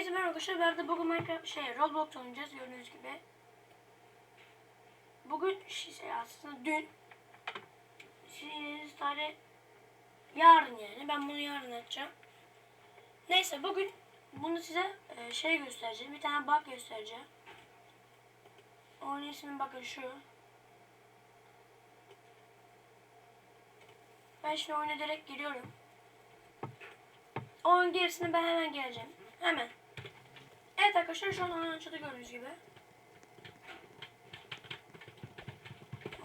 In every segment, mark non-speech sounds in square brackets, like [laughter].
Neyse merhaba arkadaşlar. Ben de bugün Minecraft şey Roblox oynayacağız gördüğünüz gibi. Bugün şey aslında dün siz tarih yarın yani. Ben bunu yarın açacağım. Neyse bugün bunu size e, şey göstereceğim. Bir tane bug göstereceğim. Onun ismi bakın şu. Ben şimdi oyuna direkt giriyorum. Onun gerisini ben hemen geleceğim. Hemen. Evet arkadaşlar şu an oyun açıldı gördüğünüz gibi.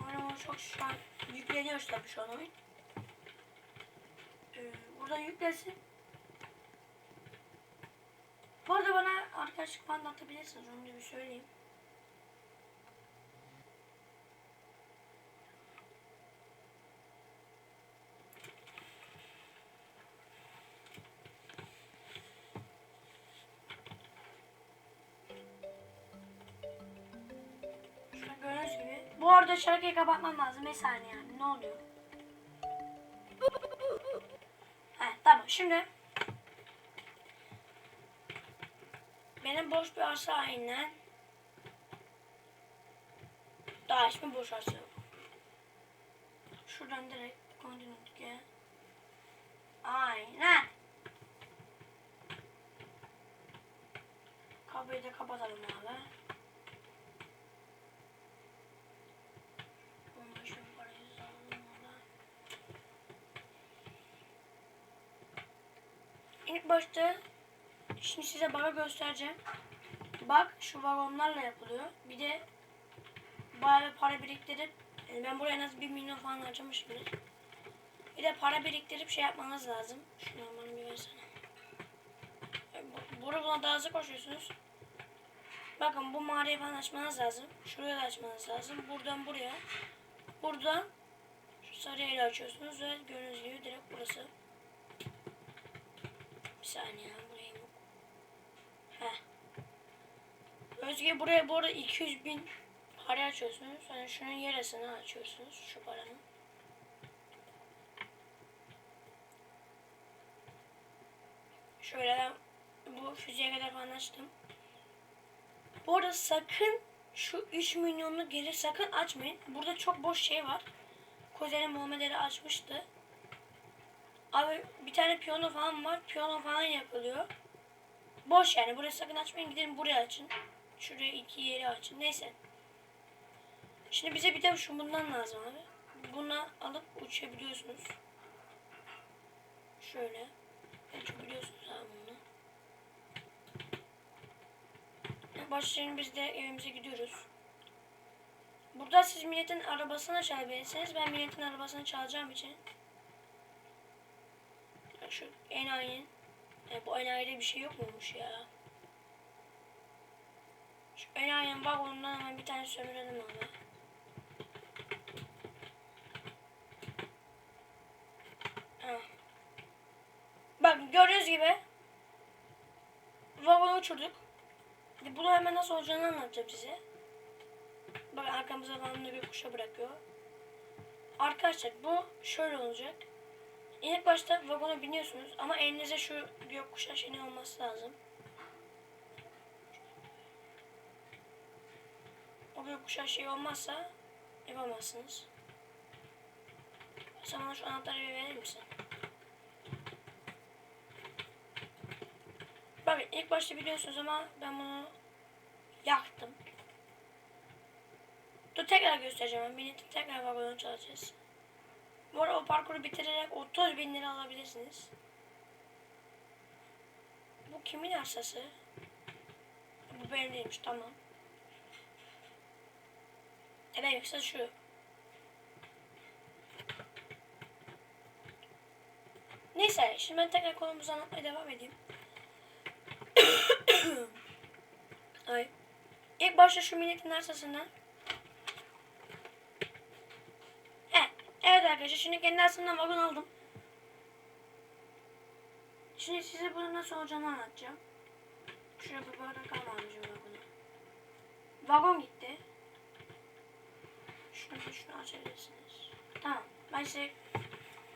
Oyun çok şu an yükleniyor tabii şu an oyun. Ee, burada yüklesin. Bu arada bana arkadaşlık falan atabilirsiniz onu da bir söyleyeyim. Arada şarkıyı kapatmam lazım. Bir saniye yani. Ne oluyor? He, tamam. Şimdi benim boş bir arsa aynen. Daha hiçbir boş arsa yok. Şuradan direkt continue Aynen. Kapıyı da kapatalım abi. Ondan şu parayı alalım oradan. Başta şimdi size bug'ı göstereceğim. Bak şu vagonlarla yapılıyor. Bir de bayağı bir para biriktirip yani ben buraya en az 1 milyon falan harcamışımdır. Bir de para biriktirip şey yapmanız lazım. Şunu bana bir versene. Bu- Burada buna daha hızlı koşuyorsunuz. Bakın bu mağarayı falan açmanız lazım. Şuraya da açmanız lazım. Buradan buraya. Buradan şu sarı yeri açıyorsunuz ve gördüğünüz gibi direkt burası. Bir saniye buraya yok. Heh. Özge buraya bu arada 200 bin para açıyorsunuz. Yani şunun yarısını açıyorsunuz şu paranın. Şöyle bu füzeye kadar falan açtım. Bu arada sakın şu 3 milyonlu geri sakın açmayın. Burada çok boş şey var. Kuzenim Muhammed Ali açmıştı. Abi bir tane piyano falan var. Piyano falan yapılıyor. Boş yani. Burayı sakın açmayın. Gidelim buraya açın. Şuraya iki yeri açın. Neyse. Şimdi bize bir de şu bundan lazım abi. Buna alıp uçabiliyorsunuz. Şöyle. Uçabiliyorsunuz abi bunu. Başlayın biz de evimize gidiyoruz. Burada siz milletin arabasına çalabilirsiniz. Ben milletin arabasını çalacağım için. Şu enayi. E, bu enayide bir şey yok muymuş ya? Şu enayinin vagonundan hemen bir tane sömürelim abi. Bak gördüğünüz gibi vagonu uçurduk. Bunu hemen nasıl olacağını anlatacağım size. Bak arkamıza falan bir kuşa bırakıyor. Arkadaşlar bu şöyle olacak. İlk başta vagona biniyorsunuz ama elinize şu gökkuşağı şeyi olması lazım. O gökkuşağı şeyi olmazsa yapamazsınız. Sen bana şu anahtarı bir verir misin? Bakın ilk başta biliyorsunuz ama ben bunu yaktım. Dur tekrar göstereceğim. Ben milletin tekrar vagonunu çalacağız. Bu arada o parkuru bitirerek 30 bin lira alabilirsiniz. Bu kimin arsası? Bu benim değilmiş tamam. Evet yoksa şu. Neyse şimdi ben tekrar konumuzu anlatmaya devam edeyim. [coughs] Ay. İlk başta şu milletin arsasından. Evet arkadaşlar şimdi kendi arsamdan vagon aldım. Şimdi size bunun nasıl olacağını anlatacağım. Şuraya bir bardak almamışım vagonu. Vagon gitti. Şunu şunu açabilirsiniz. Tamam. Ben size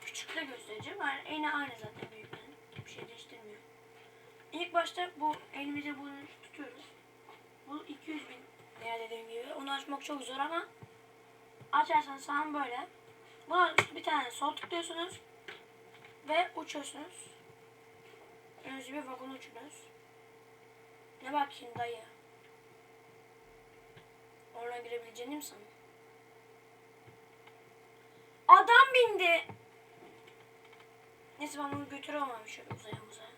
küçükte göstereceğim. Yani en aynı zaten büyüklerin. Bir şey değiştirmiyor. İlk başta bu elimize bunu tutuyoruz. Bu 200 bin değer dediğim gibi. Onu açmak çok zor ama açarsanız falan böyle. Buna bir tane sol tıklıyorsunuz ve uçuyorsunuz. Önce bir vagon uçuyorsunuz. Ne bak şimdi dayı. Oradan girebileceğini mi sandın? Adam bindi. Neyse ben bunu götüremem şöyle uzaya uzaya.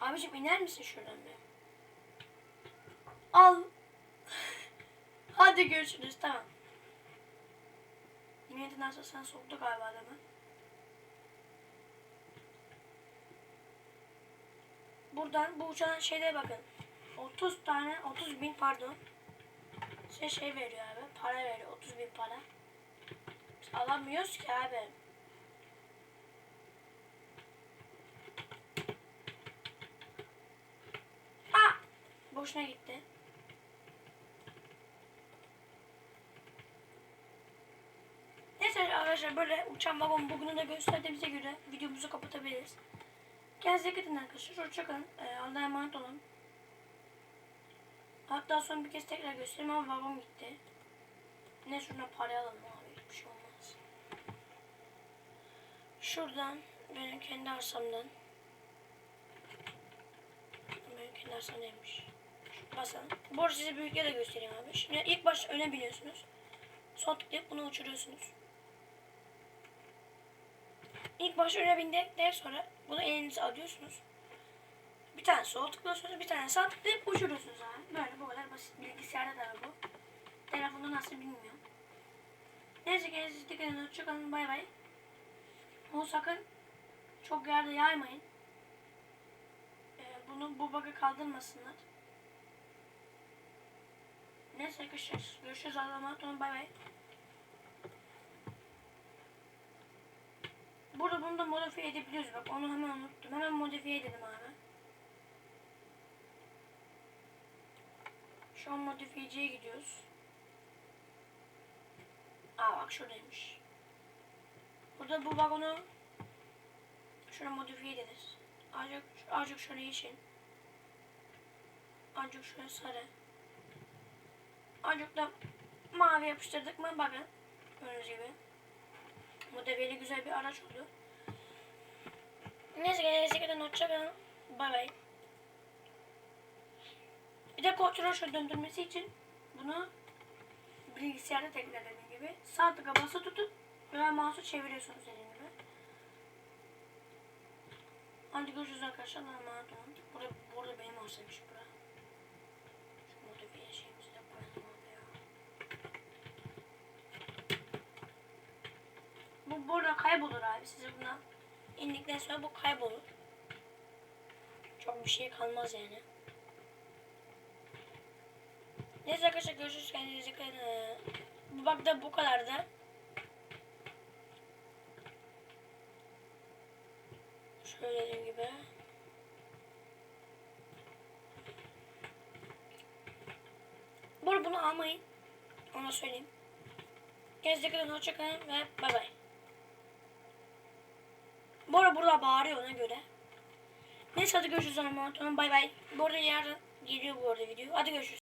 Abiciğim iner misin şuradan bir? Al. Hadi görüşürüz tamam. Nimetin nasıl sen soktu galiba adamı. Buradan bu uçağın şeyde bakın. 30 tane 30 bin pardon. Size şey veriyor abi. Para veriyor 30 bin para. Biz alamıyoruz ki abi. Ah! Boşuna gitti. Neyse arkadaşlar böyle uçan vagon bugünü de gösterdiğimize göre videomuzu kapatabiliriz. Kendinize edin arkadaşlar. Hoşçakalın. Ee, Allah'a emanet olun. Hatta son bir kez tekrar göstereyim ama vagon gitti. Ne şuradan parayı alalım abi. Hiçbir şey olmaz. Şuradan benim kendi arsamdan. Benim kendi arsam neymiş? Basalım. Bu size büyükleri de göstereyim abi. Şimdi ilk başta öne biniyorsunuz. Sol tıklayıp bunu uçuruyorsunuz. İlk başta öne bindikten sonra bunu elinize alıyorsunuz. Bir tane sol tıklıyorsunuz, bir tane sağ tıklayıp uçuruyorsunuz abi. Böyle bu kadar basit. Bilgisayarda da bu. Telefonda nasıl bilmiyorum. Neyse kendinize dikkat edin. Hoşçakalın. Bay bay. Bunu sakın çok yerde yaymayın. Ee, bunu bu bug'ı kaldırmasınlar. Neyse arkadaşlar. Görüşürüz. Allah'a emanet olun. Bay bay. Bunu da modifiye edebiliyoruz. Bak onu hemen unuttum. Hemen modifiye edelim abi. Şu an modifiyeciye gidiyoruz. Aa bak şuradaymış. Burada bu vagonu şöyle modifiye ederiz. Azıcık, azıcık şöyle yeşil. Azıcık şöyle sarı. Azıcık da mavi yapıştırdık mı bakın. Gördüğünüz gibi. Modifiyeli güzel bir araç oldu. Neyse kendinize kadar hoşçakalın. Bay bay. Bir de kontrol şöyle döndürmesi için bunu bilgisayarda tekrar dediğim gibi sağ tıka bası tutup ve mouse'u çeviriyorsunuz dediğim gibi. Hadi görüşürüz arkadaşlar. Allah'a emanet. Burada, burada benim olsaymış bura. Şu modifiye şeyimizi. Bu burada kaybolur abi. Size buna indikten sonra bu kaybolur. Çok bir şey kalmaz yani. Neyse arkadaşlar görüşürüz. Kendinize dikkat edin. Bu bak da bu kadardı. Şöyle dediğim gibi. Bu bunu almayın. Ona söyleyeyim. Kendinize dikkat edin. Hoşçakalın ve bay bay. Bu arada burada bağırıyor ona göre. Neyse hadi görüşürüz. Bay bay. Bu arada yarın geliyor bu arada video. Hadi görüşürüz.